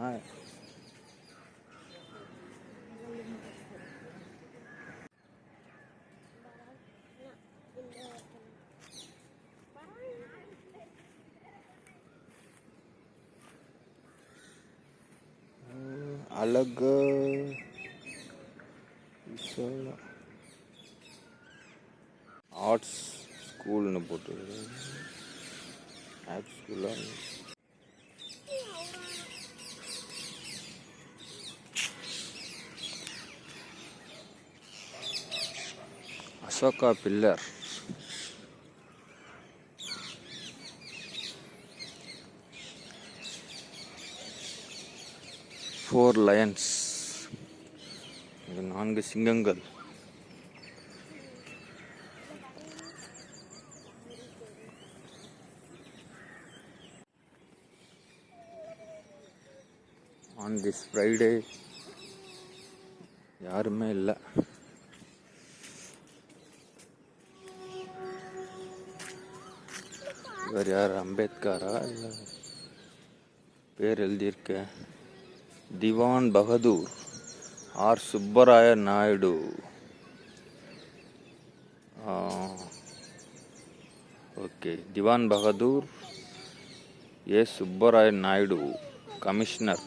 ஆ அழகு ஆர்ட்ஸ் ஸ்கூல்னு போட்டு ஆர்ட்ஸ் ஸ்கூலாக அசோகா பில்லர் ஃபோர் லயன்ஸ் இது நான்கு சிங்கங்கள். ஆன் திஸ் ஃப்ரைடே யாருமே இல்லை. இவர் யார் அம்பேத்கரா இல்லை பேர் எழுதியிருக்க Diwan Bahadur R Subbaraya Naidu okay Diwan Bahadur A Subbaraya Naidu commissioner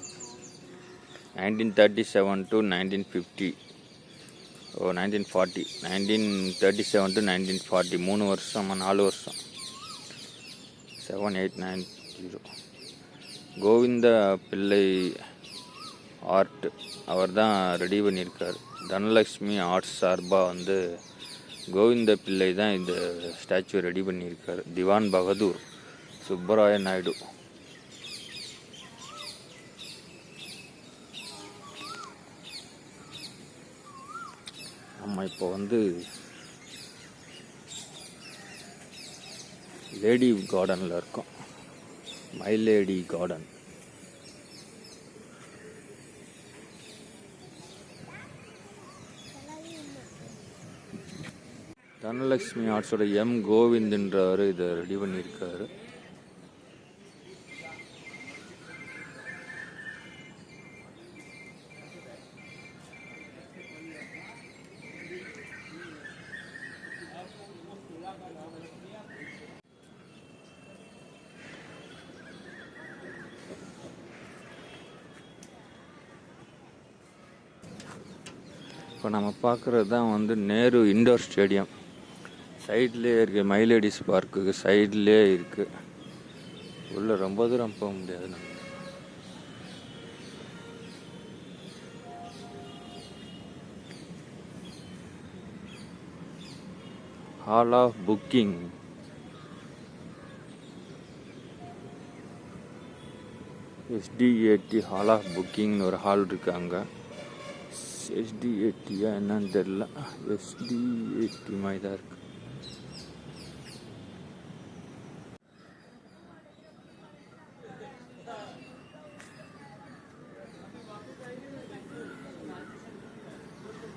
nineteen thirty seven to nineteen fifty oh nineteen forty nineteen thirty seven to nineteen forty மூணு வருஷம் நாலு வருஷம் seven eight nine zero Govinda Pillai art. அவர் தான் ready பண்ணியிருக்கார். Dhanalakshmi arts சார்பாக வந்து கோவிந்த பிள்ளை தான் இந்த ஸ்டாச்சு ரெடி பண்ணியிருக்கார். திவான் பகதூர் சுப்பராய நாயுடு. நம்ம இப்போ வந்து லேடி கார்டனில் இருக்கோம். My lady garden. தனலட்சுமி ஆர்ட்ஸோட எம் கோவிந்த்ன்றவர் இதை ரெடி பண்ணியிருக்காரு. இப்போ நம்ம பார்க்குறது தான் வந்து நேரு இண்டோர் ஸ்டேடியம் சைட்லேயே இருக்குது மயிலடிஸ் பார்க்குக்கு சைட்லேயே இருக்குது உள்ளே ரொம்ப தூரம் போக முடியாது நம்ம. Hall of booking SDAT hall of புக்கிங்னு ஒரு ஹால் இருக்குது அங்கே. SD80 and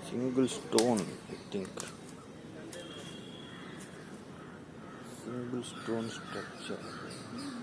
Single stone, I think. Single stone structure.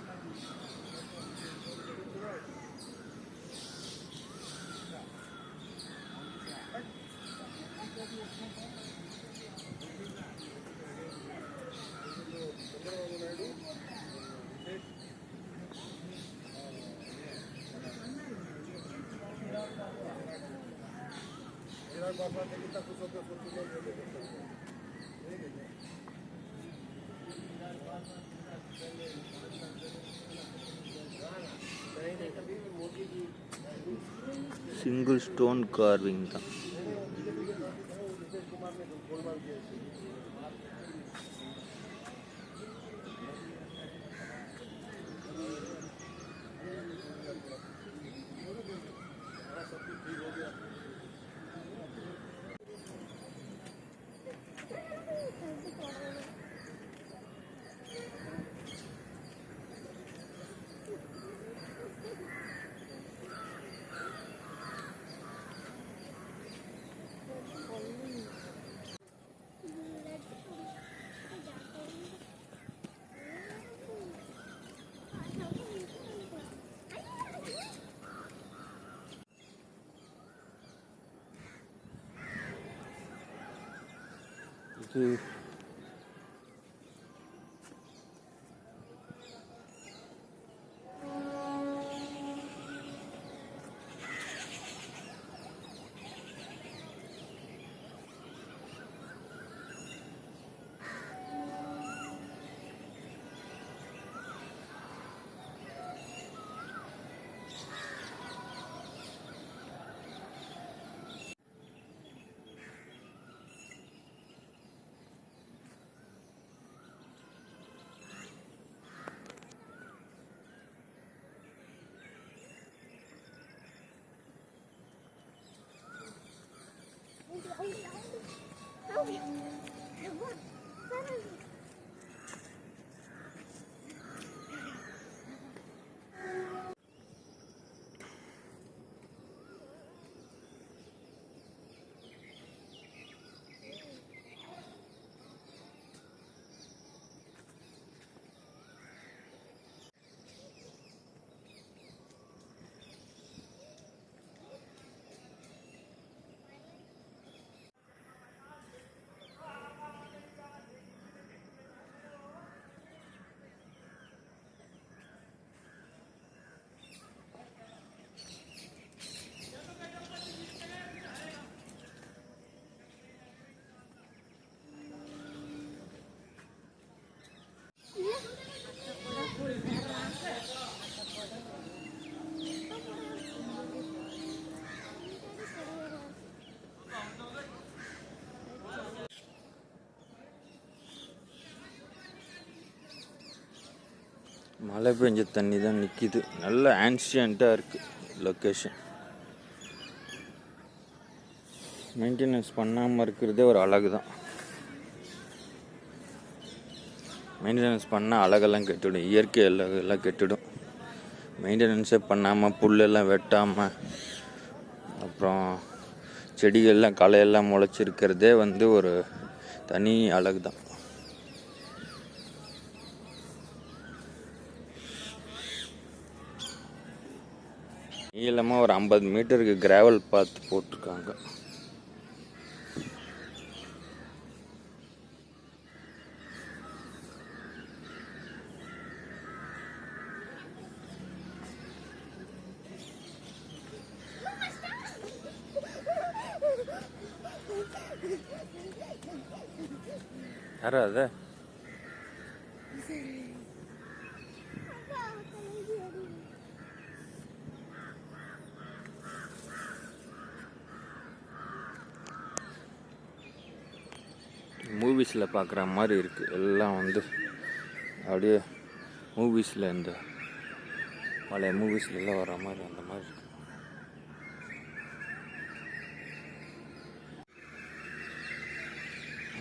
Single stone carving था। to மழை பெஞ்ச தண்ணி தான் நிற்கிது நல்ல ஆன்சியண்ட்டாக இருக்குது லொக்கேஷன் மெயின்டெனன்ஸ் பண்ணாமல் இருக்கிறதே ஒரு அழகு தான். மெயின்டெனன்ஸ் பண்ணால் அழகெல்லாம் கெட்டுடும். இயற்கை அழகெல்லாம் கெட்டுடும். மெயின்டெனன்ஸே பண்ணாமல் புல்லெல்லாம் வெட்டாமல் அப்புறம் செடிகள்லாம் களையெல்லாம் முளைச்சிருக்கிறதே வந்து ஒரு தனி அழகு தான் நீளமாக ஒரு ஐம்பது மீட்டருக்கு கிராவல் பாத் போட்டிருக்காங்க. யாரா அது? மூவிஸில் பார்க்குற மாதிரி இருக்குது எல்லாம் வந்து அப்படியே மூவிஸில் இந்த பழைய மூவிஸ்லாம் எல்லாம் வர மாதிரி அந்த மாதிரி இருக்கு.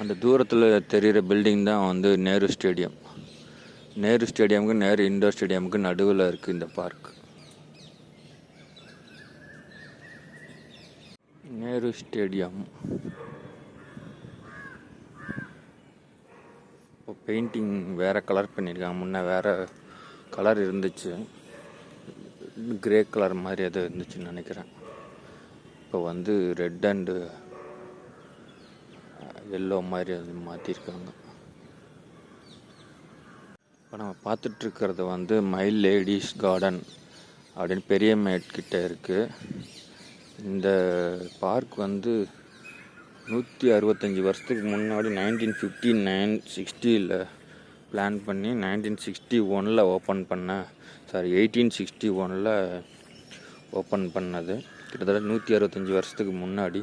அந்த தூரத்தில் தெரிகிற பில்டிங் தான் வந்து நேரு ஸ்டேடியம் நேரு ஸ்டேடியமுக்கு நேரு இண்டோர் ஸ்டேடியமுக்கு நடுவில் இருக்குது இந்த பார்க் நேரு ஸ்டேடியம் பெயிண்டிங் வேறு கலர் பண்ணியிருக்காங்க. முன்ன வேறு கலர் இருந்துச்சு. கிரே கலர் மாதிரி அது இருந்துச்சுன்னு நினைக்கிறேன். இப்போ வந்து ரெட் அண்டு எல்லோ மாதிரி அது மாற்றிருக்காங்க இப்போ நம்ம பார்த்துட்ருக்கிறது வந்து மைல் லேடிஸ் கார்டன் அப்படின்னு பெரிய மேட் கிட்ட இருக்குது இந்த பார்க் வந்து நூற்றி அறுபத்தஞ்சி வருஷத்துக்கு முன்னாடி நைன்டீன் ஃபிஃப்டி நைன் சிக்ஸ்டியில் பிளான் பண்ணி நைன்டீன் சிக்ஸ்டி ஒனில் ஓப்பன் பண்ண சாரி எயிட்டீன் சிக்ஸ்டி ஒனில் ஓப்பன் பண்ணது. கிட்டத்தட்ட நூற்றி அறுபத்தஞ்சி வருஷத்துக்கு முன்னாடி.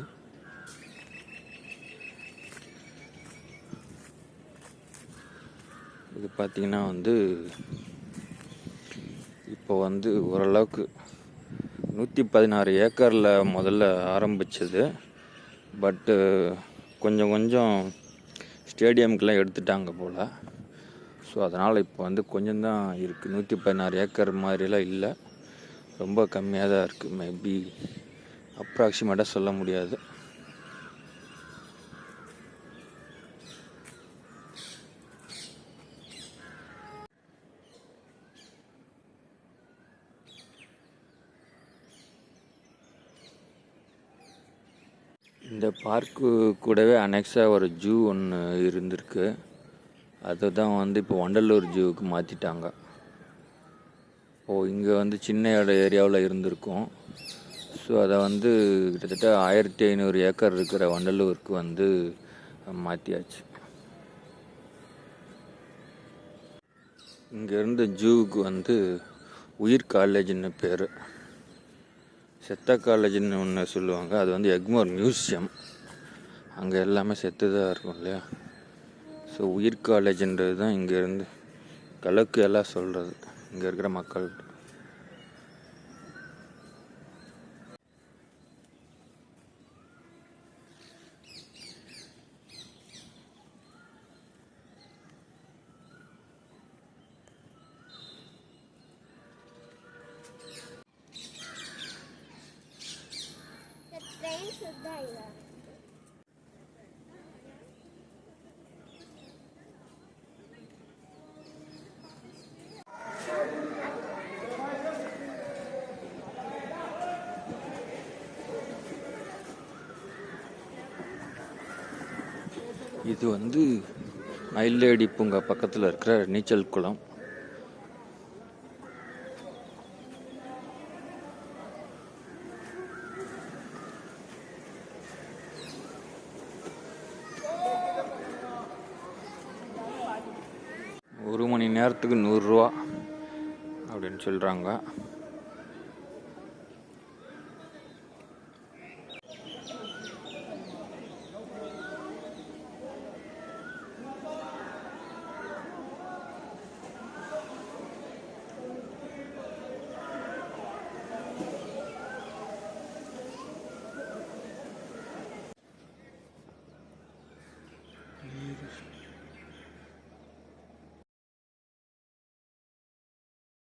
இது பார்த்திங்கன்னா வந்து இப்போ வந்து ஓரளவுக்கு நூற்றி பதினாறு ஏக்கரில் முதல்ல ஆரம்பிச்சது. பட்டு uh, கொஞ்சம் கொஞ்சம் ஸ்டேடியமுக்கெல்லாம் எடுத்துட்டாங்க போல். ஸோ அதனால் இப்போ வந்து கொஞ்சம் தான் இருக்குது நூற்றி பதினாறு ஏக்கர் மாதிரிலாம் இல்லை. ரொம்ப கம்மியாக தான் இருக்குது மேபி அப்ராக்சிமேட்டாக சொல்ல முடியாது. இந்த பார்க்கு கூடவே அனெக்ஸாக ஒரு ஜூ ஒன்று இருந்திருக்கு. அதை தான் வந்து இப்போ வண்டலூர் ஜூவுக்கு மாற்றிட்டாங்க ஓ இங்கே வந்து சின்ன இட ஏரியாவில் இருந்திருக்கும். ஸோ அதை வந்து கிட்டத்தட்ட ஆயிரத்தி ஐநூறு ஏக்கர் இருக்கிற வண்டலூருக்கு வந்து மாற்றியாச்சு இங்கேருந்து ஜூவுக்கு வந்து உயிர் காலேஜ்னு பேர். செத்த காலேஜ்னு ஒன்று சொல்லுவாங்க. அது வந்து எக்மோர் மியூசியம். அங்கே எல்லாமே செத்து தான் இருக்கும் இல்லையா? ஸோ உயிர் காலேஜ்ன்றது தான் இங்கேருந்து கலக்கு எல்லாம் சொல்கிறது இங்கே இருக்கிற மக்கள் இது வந்து மயிலேடி பூங்கா பக்கத்தில் இருக்கிற நீச்சல் குளம். நேரத்துக்கு நூறுரூவா அப்படின்னு சொல்கிறாங்க.